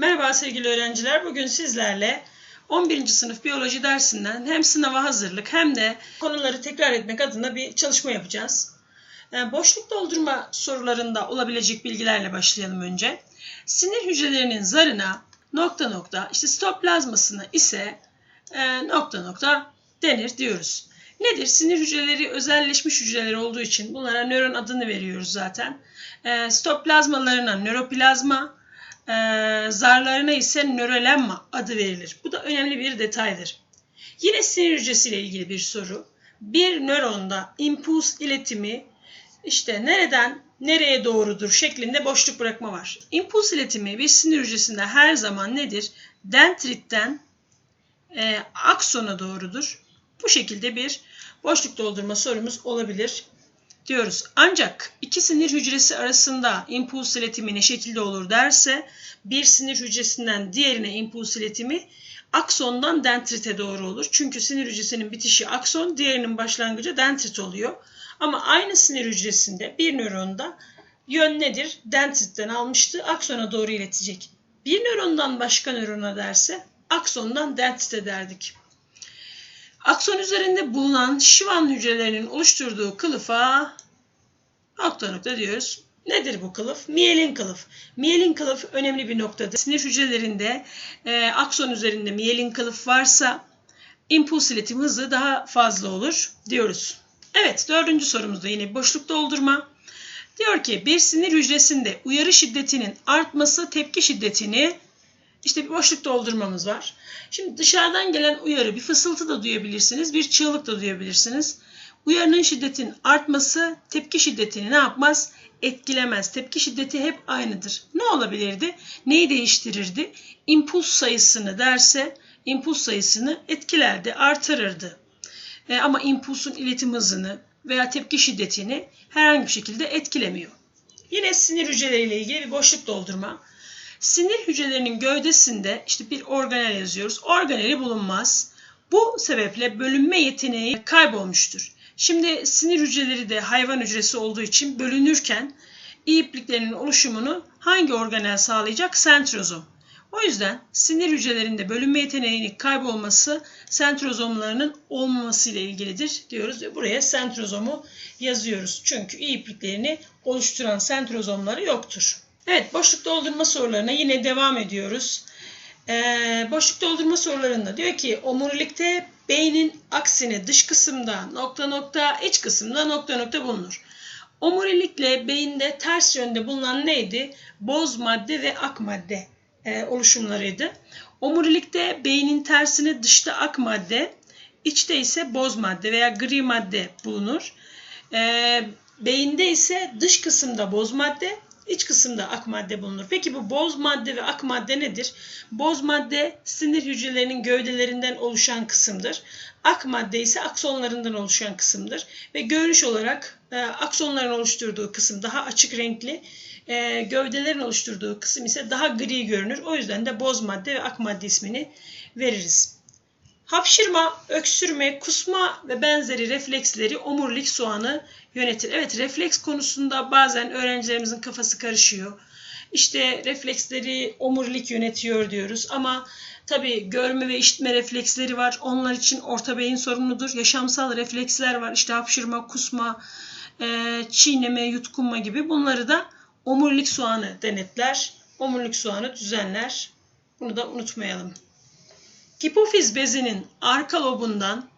Merhaba sevgili öğrenciler. Bugün sizlerle 11. sınıf biyoloji dersinden hem sınava hazırlık hem de konuları tekrar etmek adına bir çalışma yapacağız. Yani boşluk doldurma sorularında olabilecek bilgilerle başlayalım önce. Sinir hücrelerinin zarına nokta nokta işte sitoplazmasına ise e, nokta nokta denir diyoruz. Nedir? Sinir hücreleri özelleşmiş hücreler olduğu için bunlara nöron adını veriyoruz zaten. E, sitoplazmalarına nöroplazma, e, zarlarına ise nörolemma adı verilir. Bu da önemli bir detaydır. Yine sinir hücresiyle ilgili bir soru. Bir nöronda impuls iletimi işte nereden nereye doğrudur şeklinde boşluk bırakma var. İmpuls iletimi bir sinir hücresinde her zaman nedir? Dendritten e, aksona doğrudur. Bu şekilde bir boşluk doldurma sorumuz olabilir diyoruz. Ancak iki sinir hücresi arasında impuls iletimi ne şekilde olur derse bir sinir hücresinden diğerine impuls iletimi aksondan dendrite doğru olur. Çünkü sinir hücresinin bitişi akson, diğerinin başlangıcı dendrit oluyor. Ama aynı sinir hücresinde bir nöronda yön nedir? Dendritten almıştı, aksona doğru iletecek. Bir nörondan başka nörona derse aksondan dendrite derdik. Akson üzerinde bulunan şivan hücrelerinin oluşturduğu kılıfa nokta nokta diyoruz. Nedir bu kılıf? Miyelin kılıf. Miyelin kılıf önemli bir noktadır. Sinir hücrelerinde e, akson üzerinde miyelin kılıf varsa impuls iletim hızı daha fazla olur diyoruz. Evet dördüncü sorumuzda yine boşluk doldurma. Diyor ki bir sinir hücresinde uyarı şiddetinin artması tepki şiddetini işte bir boşluk doldurmamız var. Şimdi dışarıdan gelen uyarı bir fısıltı da duyabilirsiniz, bir çığlık da duyabilirsiniz. Uyarının şiddetin artması tepki şiddetini ne yapmaz? Etkilemez. Tepki şiddeti hep aynıdır. Ne olabilirdi? Neyi değiştirirdi? İmpuls sayısını derse impuls sayısını etkilerdi, artırırdı. E, ama impulsun iletim hızını veya tepki şiddetini herhangi bir şekilde etkilemiyor. Yine sinir hücreleriyle ilgili bir boşluk doldurma. Sinir hücrelerinin gövdesinde işte bir organel yazıyoruz. Organeli bulunmaz. Bu sebeple bölünme yeteneği kaybolmuştur. Şimdi sinir hücreleri de hayvan hücresi olduğu için bölünürken ipliklerinin oluşumunu hangi organel sağlayacak? Sentrozom. O yüzden sinir hücrelerinde bölünme yeteneğinin kaybolması sentrozomlarının olmaması ile ilgilidir diyoruz ve buraya sentrozomu yazıyoruz. Çünkü iyi ipliklerini oluşturan sentrozomları yoktur. Evet boşluk doldurma sorularına yine devam ediyoruz. Ee, boşluk doldurma sorularında diyor ki omurilikte beynin aksine dış kısımda nokta nokta iç kısımda nokta nokta bulunur. Omurilikle beyinde ters yönde bulunan neydi? Boz madde ve ak madde e, oluşumlarıydı. Omurilikte beynin tersine dışta ak madde, içte ise boz madde veya gri madde bulunur. E, beyinde ise dış kısımda boz madde, iç kısımda ak madde bulunur. Peki bu boz madde ve ak madde nedir? Boz madde sinir hücrelerinin gövdelerinden oluşan kısımdır. Ak madde ise aksonlarından oluşan kısımdır. Ve görünüş olarak e, aksonların oluşturduğu kısım daha açık renkli, e, gövdelerin oluşturduğu kısım ise daha gri görünür. O yüzden de boz madde ve ak madde ismini veririz. Hapşırma, öksürme, kusma ve benzeri refleksleri omurilik soğanı yönetir. Evet refleks konusunda bazen öğrencilerimizin kafası karışıyor. İşte refleksleri omurilik yönetiyor diyoruz ama tabi görme ve işitme refleksleri var. Onlar için orta beyin sorumludur. Yaşamsal refleksler var. İşte hapşırma, kusma, e, çiğneme, yutkunma gibi bunları da omurilik soğanı denetler. Omurilik soğanı düzenler. Bunu da unutmayalım. Hipofiz bezinin arka lobundan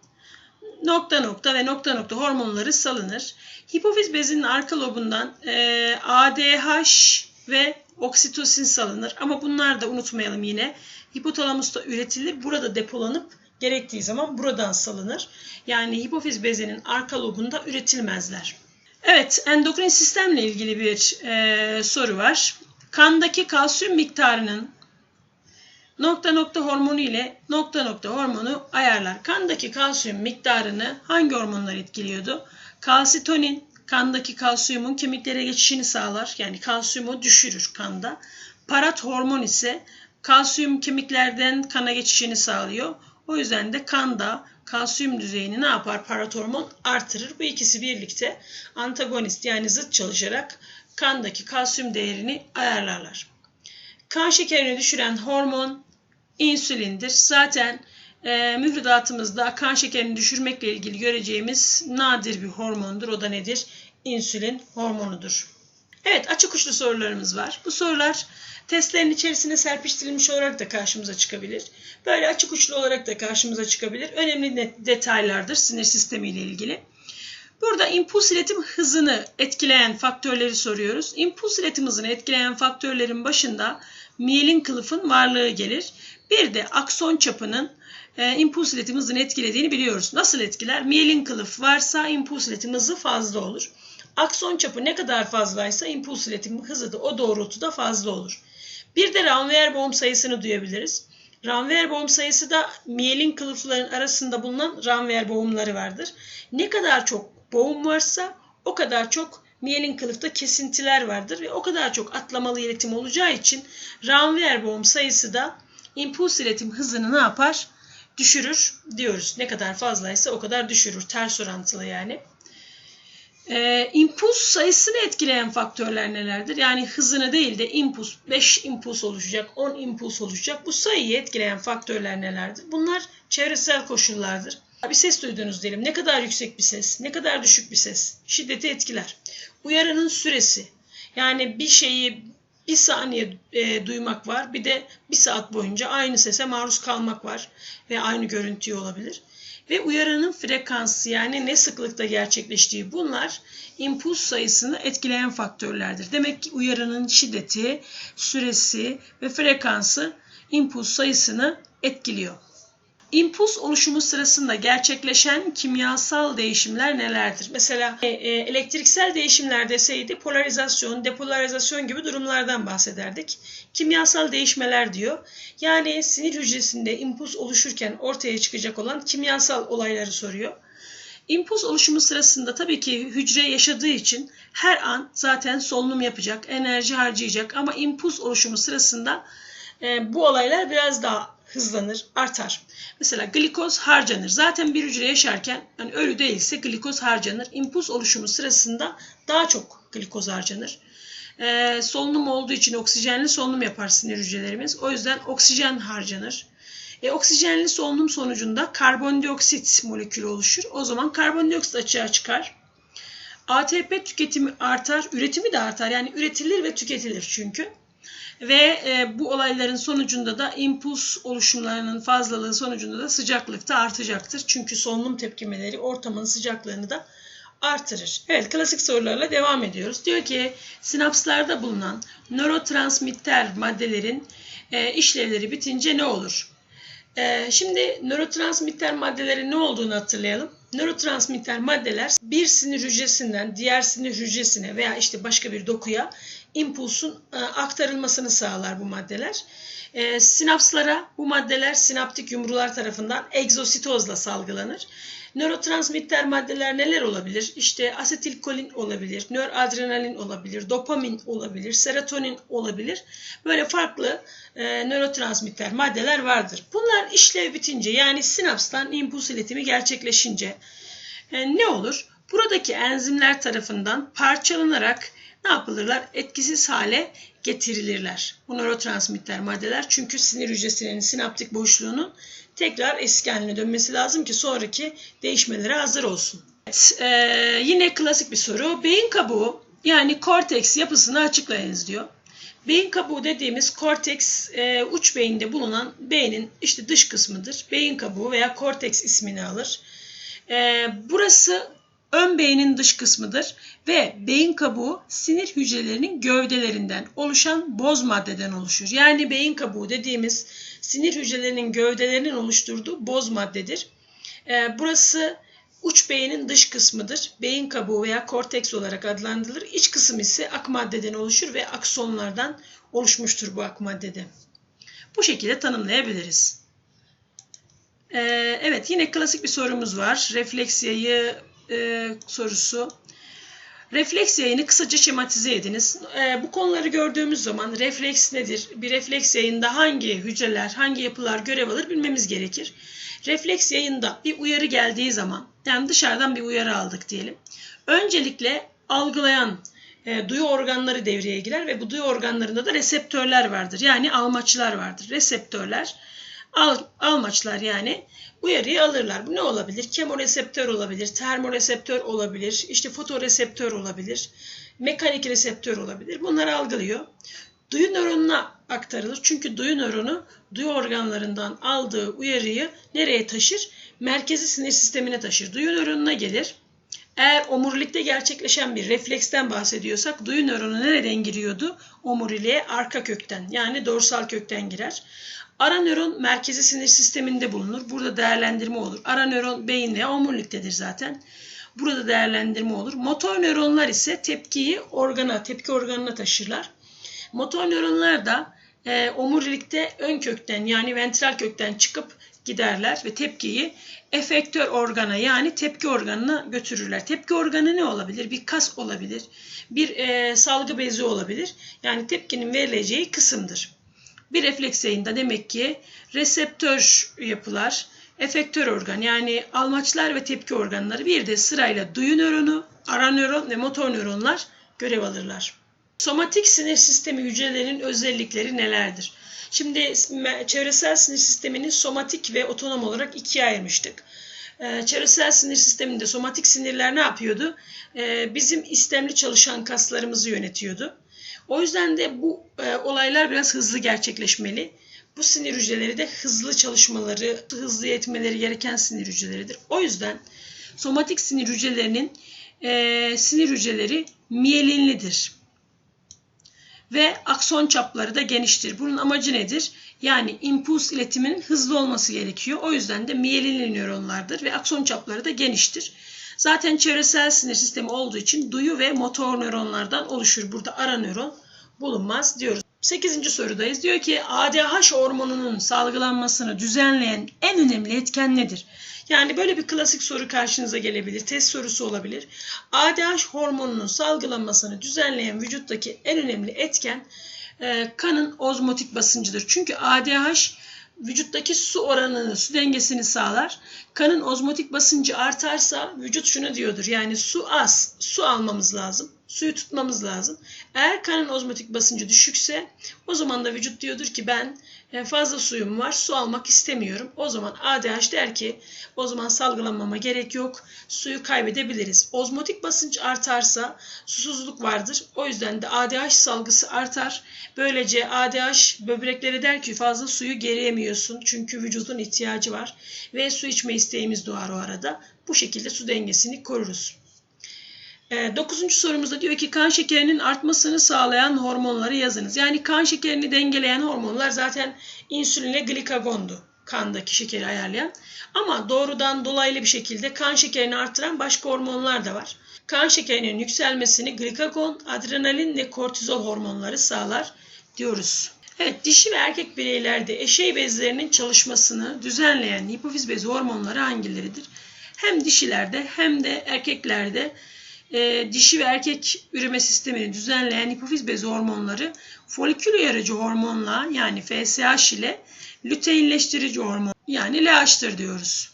nokta nokta ve nokta nokta hormonları salınır. Hipofiz bezinin arka lobundan e, ADH ve oksitosin salınır. Ama bunlar da unutmayalım yine. Hipotalamusta üretilir. Burada depolanıp gerektiği zaman buradan salınır. Yani hipofiz bezinin arka lobunda üretilmezler. Evet, endokrin sistemle ilgili bir e, soru var. Kandaki kalsiyum miktarının nokta nokta hormonu ile nokta nokta hormonu ayarlar. Kandaki kalsiyum miktarını hangi hormonlar etkiliyordu? Kalsitonin kandaki kalsiyumun kemiklere geçişini sağlar. Yani kalsiyumu düşürür kanda. Parat hormon ise kalsiyum kemiklerden kana geçişini sağlıyor. O yüzden de kanda kalsiyum düzeyini ne yapar? Parat hormon artırır. Bu ikisi birlikte antagonist yani zıt çalışarak kandaki kalsiyum değerini ayarlarlar. kan şekerini düşüren hormon insülindir. Zaten e, müfredatımızda kan şekerini düşürmekle ilgili göreceğimiz nadir bir hormondur. O da nedir? İnsülin hormonudur. Evet açık uçlu sorularımız var. Bu sorular testlerin içerisine serpiştirilmiş olarak da karşımıza çıkabilir. Böyle açık uçlu olarak da karşımıza çıkabilir. Önemli detaylardır sinir sistemi ile ilgili. Burada impuls iletim hızını etkileyen faktörleri soruyoruz. İmpuls iletim hızını etkileyen faktörlerin başında miyelin kılıfın varlığı gelir. Bir de akson çapının e, impuls iletim etkilediğini biliyoruz. Nasıl etkiler? Miyelin kılıf varsa impuls iletim hızı fazla olur. Akson çapı ne kadar fazlaysa impuls iletim hızı da o doğrultuda fazla olur. Bir de Ranvier boğum sayısını duyabiliriz. Ranvier boğum sayısı da miyelin kılıfların arasında bulunan Ranvier boğumları vardır. Ne kadar çok boğum varsa o kadar çok miyelin kılıfta kesintiler vardır ve o kadar çok atlamalı iletim olacağı için Ranvier boğum sayısı da impuls iletim hızını ne yapar? Düşürür diyoruz. Ne kadar fazlaysa o kadar düşürür. Ters orantılı yani. E, impuls sayısını etkileyen faktörler nelerdir? Yani hızını değil de impuls, 5 impuls oluşacak, 10 impuls oluşacak. Bu sayıyı etkileyen faktörler nelerdir? Bunlar çevresel koşullardır. Bir ses duydunuz diyelim. Ne kadar yüksek bir ses, ne kadar düşük bir ses şiddeti etkiler. Uyarının süresi. Yani bir şeyi bir saniye e, duymak var. Bir de bir saat boyunca aynı sese maruz kalmak var. Ve aynı görüntüyü olabilir ve uyarının frekansı yani ne sıklıkta gerçekleştiği bunlar impuls sayısını etkileyen faktörlerdir. Demek ki uyarının şiddeti, süresi ve frekansı impuls sayısını etkiliyor. İmpuls oluşumu sırasında gerçekleşen kimyasal değişimler nelerdir? Mesela e, e, elektriksel değişimler deseydi polarizasyon, depolarizasyon gibi durumlardan bahsederdik. Kimyasal değişmeler diyor. Yani sinir hücresinde impuls oluşurken ortaya çıkacak olan kimyasal olayları soruyor. İmpuls oluşumu sırasında tabii ki hücre yaşadığı için her an zaten solunum yapacak, enerji harcayacak ama impuls oluşumu sırasında e, bu olaylar biraz daha hızlanır, artar. Mesela glikoz harcanır. Zaten bir hücre yaşarken yani ölü değilse glikoz harcanır. İmpuls oluşumu sırasında daha çok glikoz harcanır. Ee, solunum olduğu için oksijenli solunum yapar sinir hücrelerimiz. O yüzden oksijen harcanır. E, oksijenli solunum sonucunda karbondioksit molekülü oluşur. O zaman karbondioksit açığa çıkar. ATP tüketimi artar, üretimi de artar. Yani üretilir ve tüketilir çünkü. Ve e, bu olayların sonucunda da impuls oluşumlarının fazlalığı sonucunda da sıcaklık da artacaktır. Çünkü solunum tepkimeleri ortamın sıcaklığını da artırır. Evet klasik sorularla devam ediyoruz. Diyor ki sinapslarda bulunan nörotransmitter maddelerin e, işlevleri bitince ne olur? E, şimdi nörotransmitter maddelerin ne olduğunu hatırlayalım. Nörotransmitter maddeler bir sinir hücresinden diğer sinir hücresine veya işte başka bir dokuya impulsun e, aktarılmasını sağlar bu maddeler. E, sinapslara bu maddeler sinaptik yumrular tarafından egzositozla salgılanır. Nörotransmitter maddeler neler olabilir? İşte asetilkolin olabilir, nöradrenalin olabilir, dopamin olabilir, serotonin olabilir. Böyle farklı e, nörotransmitter maddeler vardır. Bunlar işlev bitince yani sinapstan impuls iletimi gerçekleşince e, ne olur? Buradaki enzimler tarafından parçalanarak ne yapılırlar? Etkisiz hale getirilirler. Bu nörotransmitter maddeler çünkü sinir hücresinin sinaptik boşluğunun tekrar eski haline dönmesi lazım ki sonraki değişmelere hazır olsun. Evet, e, yine klasik bir soru. Beyin kabuğu yani korteks yapısını açıklayınız diyor. Beyin kabuğu dediğimiz korteks e, uç beyinde bulunan beynin işte dış kısmıdır. Beyin kabuğu veya korteks ismini alır. E, burası ön beynin dış kısmıdır ve beyin kabuğu sinir hücrelerinin gövdelerinden oluşan boz maddeden oluşur. Yani beyin kabuğu dediğimiz sinir hücrelerinin gövdelerinin oluşturduğu boz maddedir. Ee, burası uç beynin dış kısmıdır. Beyin kabuğu veya korteks olarak adlandırılır. İç kısım ise ak maddeden oluşur ve aksonlardan oluşmuştur bu ak maddede. Bu şekilde tanımlayabiliriz. Ee, evet yine klasik bir sorumuz var. Refleksiyayı e, sorusu. Refleks yayını kısaca şematize ediniz. E, bu konuları gördüğümüz zaman refleks nedir? Bir refleks yayında hangi hücreler, hangi yapılar görev alır bilmemiz gerekir. Refleks yayında bir uyarı geldiği zaman, yani dışarıdan bir uyarı aldık diyelim. Öncelikle algılayan e, duyu organları devreye girer ve bu duyu organlarında da reseptörler vardır. Yani almaçlar vardır. Reseptörler al, almaçlar yani uyarıyı alırlar. Bu ne olabilir? Kemoreseptör olabilir, termoreseptör olabilir, işte fotoreseptör olabilir, mekanik reseptör olabilir. Bunları algılıyor. Duyu nöronuna aktarılır. Çünkü duyu nöronu duyu organlarından aldığı uyarıyı nereye taşır? Merkezi sinir sistemine taşır. Duyu nöronuna gelir. Eğer omurilikte gerçekleşen bir refleksten bahsediyorsak duyu nöronu nereden giriyordu? Omuriliğe arka kökten yani dorsal kökten girer. Ara nöron merkezi sinir sisteminde bulunur. Burada değerlendirme olur. Ara nöron beyin omuriliktedir zaten. Burada değerlendirme olur. Motor nöronlar ise tepkiyi organa, tepki organına taşırlar. Motor nöronlar da e, omurilikte ön kökten yani ventral kökten çıkıp giderler ve tepkiyi efektör organa yani tepki organına götürürler. Tepki organı ne olabilir? Bir kas olabilir, bir e, salgı bezi olabilir. Yani tepkinin verileceği kısımdır. Bir refleks yayında demek ki reseptör yapılar, efektör organ yani almaçlar ve tepki organları bir de sırayla duyu nöronu, ara nöron ve motor nöronlar görev alırlar. Somatik sinir sistemi hücrelerinin özellikleri nelerdir? Şimdi çevresel sinir sistemini somatik ve otonom olarak ikiye ayırmıştık. Ee, çevresel sinir sisteminde somatik sinirler ne yapıyordu? Ee, bizim istemli çalışan kaslarımızı yönetiyordu. O yüzden de bu e, olaylar biraz hızlı gerçekleşmeli. Bu sinir hücreleri de hızlı çalışmaları, hızlı yetmeleri gereken sinir hücreleridir. O yüzden somatik sinir hücrelerinin e, sinir hücreleri miyelinlidir ve akson çapları da geniştir. Bunun amacı nedir? Yani impuls iletiminin hızlı olması gerekiyor. O yüzden de miyelinli nöronlardır ve akson çapları da geniştir. Zaten çevresel sinir sistemi olduğu için duyu ve motor nöronlardan oluşur. Burada ara nöron bulunmaz diyoruz. 8. sorudayız. Diyor ki ADH hormonunun salgılanmasını düzenleyen en önemli etken nedir? Yani böyle bir klasik soru karşınıza gelebilir. Test sorusu olabilir. ADH hormonunun salgılanmasını düzenleyen vücuttaki en önemli etken e, kanın ozmotik basıncıdır. Çünkü ADH vücuttaki su oranını, su dengesini sağlar. Kanın ozmotik basıncı artarsa vücut şunu diyordur. Yani su az, su almamız lazım. Suyu tutmamız lazım. Eğer kanın ozmotik basıncı düşükse o zaman da vücut diyordur ki ben e, fazla suyum var, su almak istemiyorum. O zaman ADH der ki o zaman salgılanmama gerek yok. Suyu kaybedebiliriz. Ozmotik basınç artarsa susuzluk vardır. O yüzden de ADH salgısı artar. Böylece ADH böbreklere der ki fazla suyu geriyemiyorsun. Çünkü vücudun ihtiyacı var. Ve su içme isteğimiz doğar o arada. Bu şekilde su dengesini koruruz. E, dokuzuncu sorumuzda diyor ki kan şekerinin artmasını sağlayan hormonları yazınız. Yani kan şekerini dengeleyen hormonlar zaten insülinle glikagondu. Kandaki şekeri ayarlayan. Ama doğrudan dolaylı bir şekilde kan şekerini artıran başka hormonlar da var. Kan şekerinin yükselmesini glikagon, adrenalin ve kortizol hormonları sağlar diyoruz. Evet, dişi ve erkek bireylerde eşey bezlerinin çalışmasını düzenleyen hipofiz bezi hormonları hangileridir? Hem dişilerde hem de erkeklerde e, dişi ve erkek üreme sistemini düzenleyen hipofiz bezi hormonları folikül uyarıcı hormonla yani FSH ile lüteinleştirici hormon yani LH'tır diyoruz.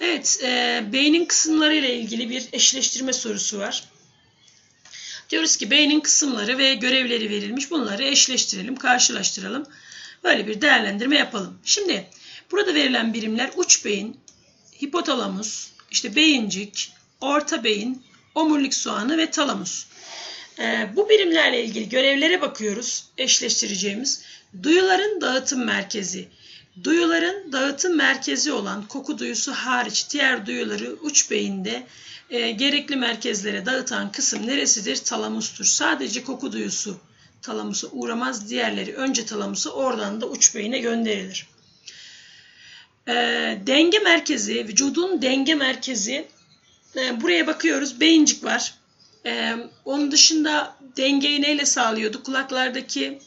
Evet, e, beynin kısımları ile ilgili bir eşleştirme sorusu var. Diyoruz ki beynin kısımları ve görevleri verilmiş. Bunları eşleştirelim, karşılaştıralım. Böyle bir değerlendirme yapalım. Şimdi burada verilen birimler uç beyin, hipotalamus, işte beyincik, orta beyin, omurilik soğanı ve talamus. Ee, bu birimlerle ilgili görevlere bakıyoruz eşleştireceğimiz. Duyuların dağıtım merkezi. Duyuların dağıtım merkezi olan koku duyusu hariç diğer duyuları uç beyinde e, gerekli merkezlere dağıtan kısım neresidir? Talamustur. Sadece koku duyusu talamusa uğramaz. Diğerleri önce talamusa oradan da uç beyine gönderilir. E, denge merkezi, vücudun denge merkezi e, buraya bakıyoruz. Beyincik var. E, onun dışında dengeyi neyle sağlıyordu? Kulaklardaki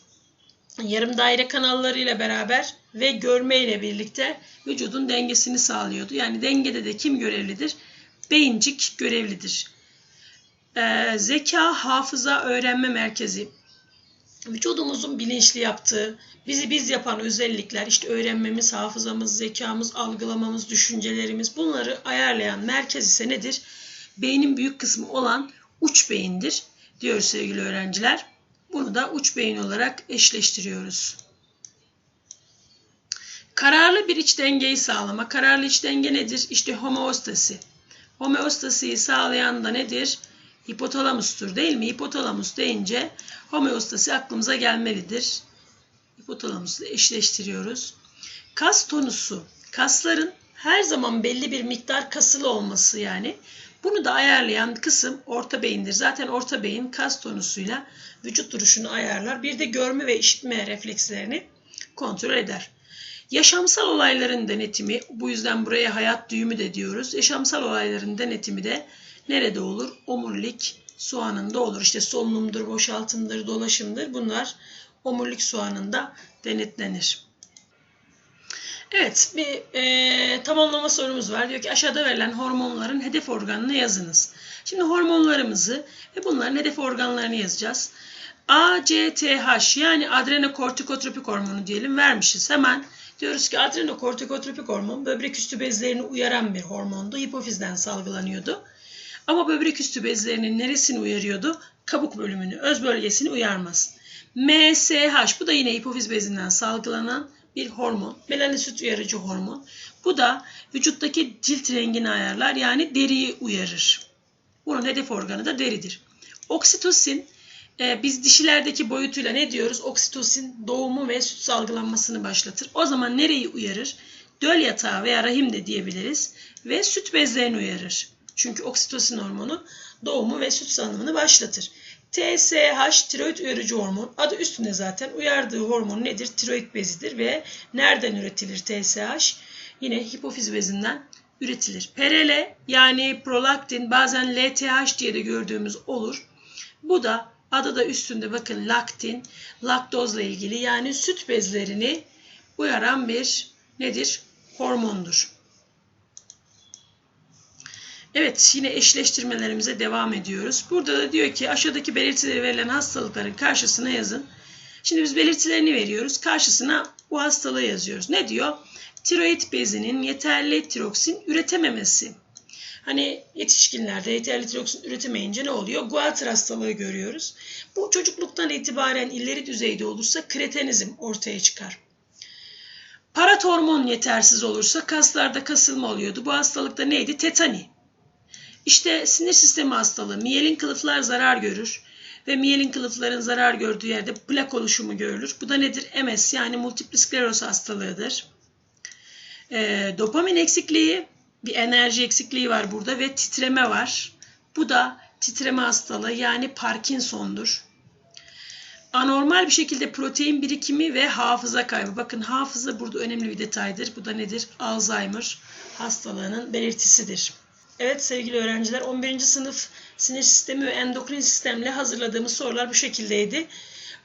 yarım daire kanallarıyla beraber ve görme ile birlikte vücudun dengesini sağlıyordu. Yani dengede de kim görevlidir? Beyincik görevlidir. Ee, zeka, hafıza, öğrenme merkezi. Vücudumuzun bilinçli yaptığı, bizi biz yapan özellikler, işte öğrenmemiz, hafızamız, zekamız, algılamamız, düşüncelerimiz bunları ayarlayan merkez ise nedir? Beynin büyük kısmı olan uç beyindir. diyoruz sevgili öğrenciler. Bunu da uç beyin olarak eşleştiriyoruz. Kararlı bir iç dengeyi sağlama. Kararlı iç denge nedir? İşte homeostasi. Homeostasiyi sağlayan da nedir? Hipotalamustur değil mi? Hipotalamus deyince homeostasi aklımıza gelmelidir. Hipotalamusla eşleştiriyoruz. Kas tonusu. Kasların her zaman belli bir miktar kasılı olması yani. Bunu da ayarlayan kısım orta beyindir. Zaten orta beyin kas tonusuyla vücut duruşunu ayarlar. Bir de görme ve işitme reflekslerini kontrol eder. Yaşamsal olayların denetimi, bu yüzden buraya hayat düğümü de diyoruz. Yaşamsal olayların denetimi de nerede olur? Omurilik soğanında olur. İşte solunumdur, boşaltımdır, dolaşımdır. Bunlar omurilik soğanında denetlenir. Evet, bir e, tamamlama sorumuz var. Diyor ki aşağıda verilen hormonların hedef organını yazınız. Şimdi hormonlarımızı ve bunların hedef organlarını yazacağız. ACTH yani adrenokortikotropik hormonu diyelim vermişiz. Hemen diyoruz ki adrenokortikotropik hormon böbrek üstü bezlerini uyaran bir hormondu. Hipofizden salgılanıyordu. Ama böbrek üstü bezlerinin neresini uyarıyordu? Kabuk bölümünü, öz bölgesini uyarmaz. MSH bu da yine hipofiz bezinden salgılanan bir hormon. Melanosüt uyarıcı hormon. Bu da vücuttaki cilt rengini ayarlar yani deriyi uyarır. Bunun hedef organı da deridir. Oksitosin e, biz dişilerdeki boyutuyla ne diyoruz? Oksitosin doğumu ve süt salgılanmasını başlatır. O zaman nereyi uyarır? Döl yatağı veya rahim de diyebiliriz ve süt bezlerini uyarır. Çünkü oksitosin hormonu doğumu ve süt salınımını başlatır. TSH tiroid uyarıcı hormon. Adı üstünde zaten. Uyardığı hormon nedir? Tiroid bezidir ve nereden üretilir TSH? Yine hipofiz bezinden üretilir. PRL yani prolaktin bazen LTH diye de gördüğümüz olur. Bu da adı da üstünde bakın laktin, laktozla ilgili yani süt bezlerini uyaran bir nedir? Hormondur. Evet yine eşleştirmelerimize devam ediyoruz. Burada da diyor ki aşağıdaki belirtileri verilen hastalıkların karşısına yazın. Şimdi biz belirtilerini veriyoruz. Karşısına bu hastalığı yazıyoruz. Ne diyor? Tiroid bezinin yeterli tiroksin üretememesi. Hani yetişkinlerde yeterli tiroksin üretemeyince ne oluyor? Guatr hastalığı görüyoruz. Bu çocukluktan itibaren ileri düzeyde olursa kretenizm ortaya çıkar. Parat hormon yetersiz olursa kaslarda kasılma oluyordu. Bu hastalıkta neydi? Tetani. İşte sinir sistemi hastalığı, miyelin kılıflar zarar görür ve miyelin kılıfların zarar gördüğü yerde plak oluşumu görülür. Bu da nedir? MS yani multiple skleroz hastalığıdır. E, dopamin eksikliği, bir enerji eksikliği var burada ve titreme var. Bu da titreme hastalığı yani Parkinson'dur. Anormal bir şekilde protein birikimi ve hafıza kaybı. Bakın hafıza burada önemli bir detaydır. Bu da nedir? Alzheimer hastalığının belirtisidir. Evet sevgili öğrenciler 11. sınıf sinir sistemi ve endokrin sistemle hazırladığımız sorular bu şekildeydi.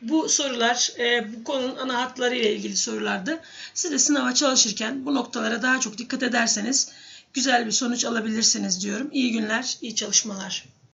Bu sorular e, bu konunun ana hatları ile ilgili sorulardı. Siz de sınava çalışırken bu noktalara daha çok dikkat ederseniz güzel bir sonuç alabilirsiniz diyorum. İyi günler, iyi çalışmalar.